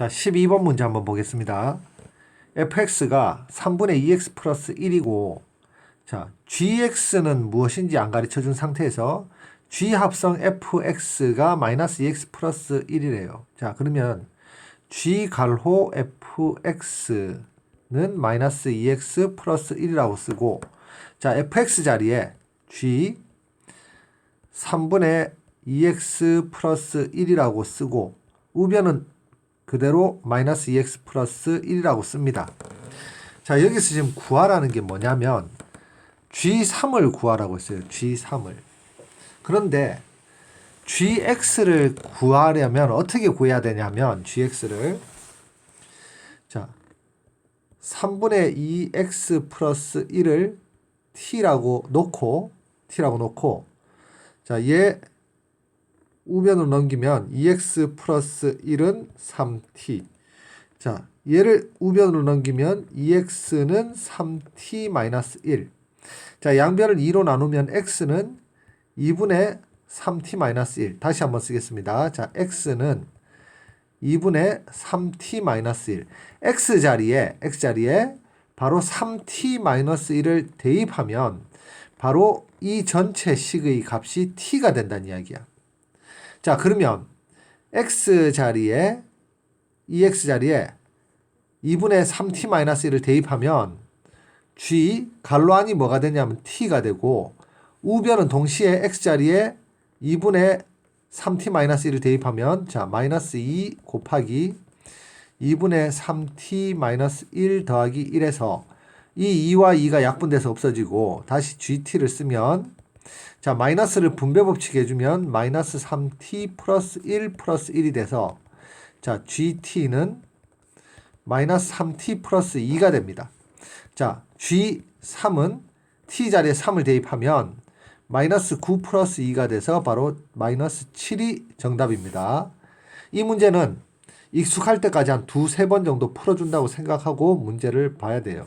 자, 12번 문제 한번 보겠습니다. fx가 3분의 2x 플러스 1이고, 자, gx는 무엇인지 안 가르쳐 준 상태에서 g 합성 fx가 마이너스 2x 플러스 1이래요. 자, 그러면 g 갈호 fx는 마이너스 2x 플러스 1이라고 쓰고, 자, fx 자리에 g 3분의 2x 플러스 1이라고 쓰고, 우변은 그대로 마이너스 2x 플러스 1이라고 씁니다. 자, 여기서 지금 구하라는 게 뭐냐면 G3을 구하라고 했어요. G3을. 그런데 GX를 구하려면 어떻게 구해야 되냐면 GX를 자 3분의 2x 플러스 1을 t라고 놓고 t라고 놓고 자얘 우변으로 넘기면 2x 플러스 1은 3t. 자, 얘를 우변으로 넘기면 2x는 3t 마이너스 1. 자, 양변을 2로 나누면 x는 2분의 3t 마이너스 1. 다시 한번 쓰겠습니다. 자, x는 2분의 3t 마이너스 1. x 자리에 x 자리에 바로 3t 마이너스 1을 대입하면 바로 이 전체 식의 값이 t가 된다는 이야기야. 자, 그러면 x 자리에 2x 자리에 2분의 3t-1을 대입하면 g 갈로 안이 뭐가 되냐면 t가 되고 우변은 동시에 x 자리에 2분의 3t-1을 대입하면 자, 마이너스 2 곱하기 2분의 3t-1 더하기 1에서 이 2와 2가 약분돼서 없어지고 다시 gt를 쓰면 자, 마이너스를 분배 법칙 해주면 마이너스 3t 플러스 1 플러스 1이 돼서 자, gt는 마이너스 3t 플러스 2가 됩니다. 자, g3은 t 자리에 3을 대입하면 마이너스 9 플러스 2가 돼서 바로 마이너스 7이 정답입니다. 이 문제는 익숙할 때까지 한 두세 번 정도 풀어준다고 생각하고 문제를 봐야 돼요.